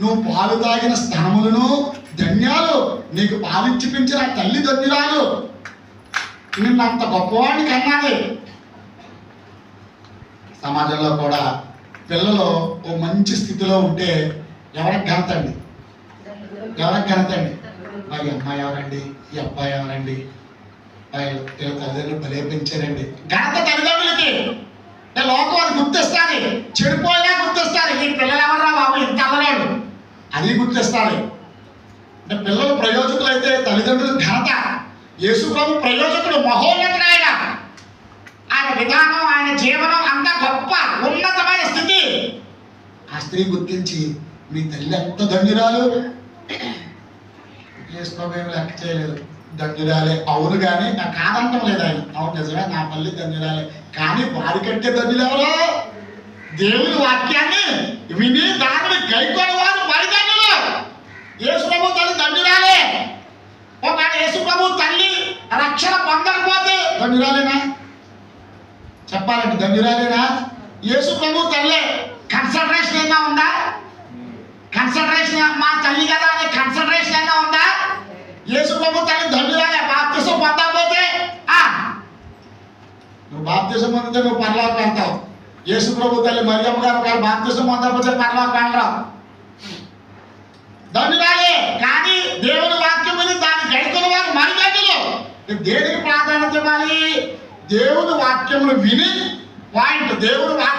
నువ్వు పాలు తాగిన స్థనములను ధన్యాలు నీకు పాలిచ్చి పెంచిన తల్లి ధన్యురాలు నిన్నంత గొప్పవాడిని కన్నాది సమాజంలో కూడా పిల్లలు ఓ మంచి స్థితిలో ఉంటే ఎవరికి ఘనత అండి ఎవరికి ఘనత అండి మా అమ్మాయి ఎవరండి? ఈ అబ్బాయి ఎవరండి? వీళ్ళ తల్లిదండ్రులు బలే పెంచారండి. ఘనత తల్లిదండ్రులకి. లోకం అది గుర్తిస్తాను. చెడిపో అది గుర్తిస్తుంది అంటే పిల్లలు ప్రయోజకులు అయితే తల్లిదండ్రులు ఘనత. యేసుప్రభు ప్రయోజకుడు మహోన్నతుడు ఆయన. ఆయన విధానం ఆయన జీవనం అంత గొప్ప ఉన్నతమైన స్థితి. ఆ స్త్రీ గుర్తించి మీ తల్లి ఎంత ధన్యురాలు. యేసు ఏమి లెక్క చేయలేదు. ధన్యురాలే. అవును కానీ నాకు కాదంటం లేదు ఆయన. అవును నిజమే నా పల్లి ధన్యురాలే. కానీ వారి కంటే ధన్యులెవరో దేవుని వాక్యాన్ని విని దానిని గైకొని పొందకపోతే ధన్యురాలేనా చెప్పాలండి ధన్యురాలేనా యేసు ప్రభు తల్లి కన్సల్టేషన్ అయినా ఉందా కన్సల్టేషన్ మా తల్లి కదా అనే కన్సల్టేషన్ అయినా ఉందా యేసు ప్రభు తల్లి ధన్యురాలే బాప్తిసం పొందకపోతే ఆ నువ్వు బాప్తిసం పొందితే నువ్వు పరలోకి వెళ్తావు యేసు ప్రభు తల్లి మరియమ్మ గారు ఒకవేళ బాప్తిసం పొందకపోతే పరలోకి వెళ్ళరావు దేనికి ప్రాధాన్యత ఇవ్వాలి? దేవుని వాక్యమును విని పాయింట్ దేవుని వాక్యం